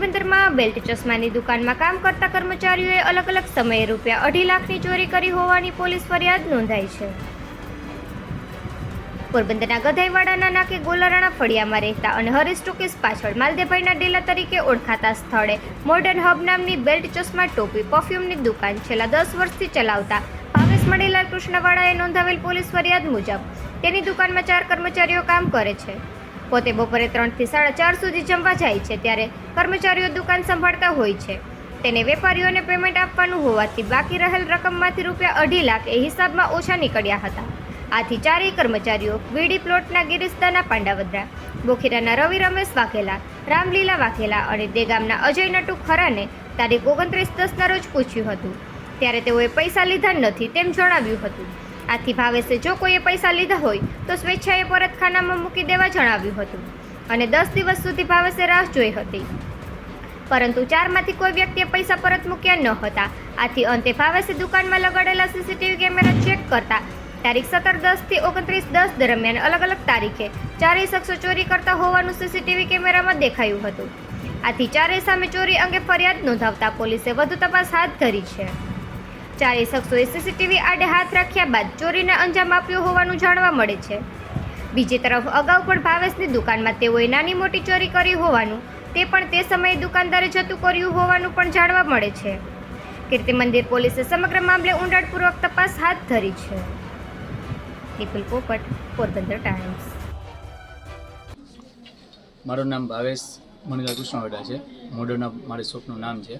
Belt ચશ્માની દુકાનમાં કામ કરતા કર્મચારીઓએ અલગ અલગ સમયે રૂપિયા અઢી લાખની ચોરી કરી હોવાની પોલીસ ફરિયાદ નોંધાઈ છે. પોરબંદરના ગધાઈવાડાના નાકે ગોલારાણા ફળિયામાં રહેતા અને હરીશ ટુકીસ પાછળ માલદેભાઈના ડેલા તરીકે ઓળખાતા સ્થળે મોડર્ન હબ નામની બેલ્ટ ચશ્મા ટોપી, પરફ્યુમની દુકાન છેલ્લા દસ વર્ષથી ચલાવતા ભાવેશ મણીલાલ કૃષ્ણવાળાએ નોંધાવેલ પોલીસ ફરિયાદ મુજબ તેની દુકાનમાં ચાર કર્મચારીઓ કામ કરે છે. પોતે બપોરે ત્રણથી સાડા ચાર સુધી જમવા જાય છે ત્યારે કર્મચારીઓ દુકાન સંભાળતા હોય છે. તેને વેપારીઓને પેમેન્ટ આપવાનું હોવાથી બાકી રહેલ રકમમાંથી રૂપિયા અઢી લાખ એ હિસાબમાં ઓછા નીકળ્યા હતા. આથી ચારેય કર્મચારીઓ વીડી પ્લોટના ગિરીશદાના પાંડાવદરા બોખીરાના રવિ રમેશ વાઘેલા, રામલીલા વાઘેલા અને દેગામના અજય નટુ ખરાને તારીખ ઓગણત્રીસ દસના રોજ પૂછ્યું હતું. ત્યારે તેઓએ પૈસા લીધા નથી તેમ જણાવ્યું હતું. આથી ભાવેશે જો કોઈએ પૈસા લીધા હોય, તો સ્વેચ્છાએ પરત ખાનામાં મૂકી દેવા જણાવ્યું હતું. અને દસ દિવસ સુધી ભાવેશે રાહ જોઈ હતી. પરંતુ ચારમાંથી કોઈ વ્યક્તિએ પૈસા પરત મૂક્યા ન હતા. આથી અંતે ભાવેશે દુકાનમાં લગાડેલા સીસીટીવી કેમેરા ચેક કરતા તારીખ સત્તર દસથી ઓગણત્રીસ દસ દરમિયાન અલગ અલગ તારીખે ચારેય શખ્સો ચોરી કરતા હોવાનું સીસીટીવી કેમેરામાં દેખાયું હતું. આથી ચારેય સામે ચોરી અંગે ફરિયાદ નોંધાવતા પોલીસે વધુ તપાસ હાથ ધરી છે. ચારેય શખ્સોએ સીસીટીવી આડે હાથ રાખ્યા બાદ ચોરીને અંજામ આપ્યો હોવાનું જાણવા મળે છે. બીજી તરફ અગાઉ પણ ભાવેશની દુકાનમાં તેઓએ નાની મોટી ચોરી કરી હોવાનું, તે પણ તે સમયે દુકાનદારે જતું કર્યું હોવાનું પણ જાણવા મળે છે. કીર્તિ મંદિર પોલીસે સમગ્ર મામલે ઊંડાણપૂર્વક તપાસ હાથ ધરી છે. નિપુલ પોપટ, પોરબંદર ટાઈમ્સ. મારું નામ ભાવેશ મણિલાલ કૃષ્ણવાડા છે. મોડર્ન મારી શોપનું નામ છે.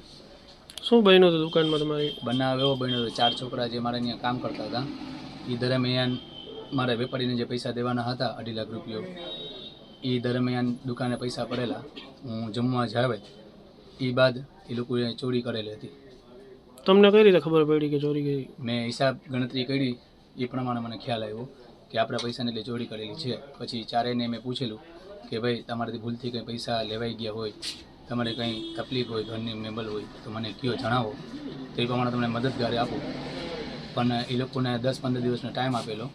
શું બન્યું હતું દુકાનમાં તમારી? બનાવ એવો બન્યો હતો. ચાર છોકરા જે મારા અહીંયા કામ કરતા હતા એ દરમિયાન મારા વેપારીને જે પૈસા દેવાના હતા અઢી લાખ રૂપિયો એ દરમિયાન દુકાને પૈસા પડેલા. હું જમવા જાવે એ બાદ એ લોકોએ ચોરી કરેલી હતી. તમને કઈ રીતે ખબર પડી કે ચોરી કરી? મેં હિસાબ ગણતરી કરી એ પ્રમાણે મને ખ્યાલ આવ્યો કે આપણા પૈસાને એટલે ચોરી કરેલી છે. પછી ચારેયને મેં પૂછેલું કે ભાઈ તમારાથી ભૂલથી કંઈ પૈસા લેવાઈ ગયા હોય તમારે કંઈ તકલીફ હોય ઘરની મેબલ હોય તો મને કયો જણાવો. તો એ પ્રમાણે તમને મદદગારી આપું. પણ એ લોકોને દસ પંદર દિવસનો ટાઈમ આપેલો.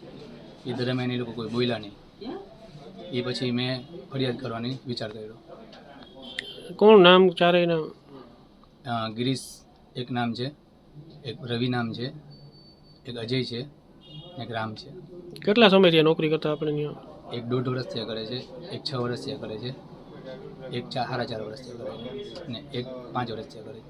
એ દરમિયાન એ લોકો કોઈ બોલ્યા નહીં. એ પછી મેં ફરિયાદ કરવાની વિચાર કર્યો. કોણ નામ ચારેય નામ? ગિરીશ એક નામ છે એક રવિ નામ છે એક અજય છે એક રામ છે. કેટલા સમયથી નોકરી કરતા આપણે એક દોઢ વર્ષથી કરે છે એક છ વર્ષથી કરે છે. એક ચાર સાડા ચાર વર્ષથી કરે અને એક પાંચ વર્ષથી કરે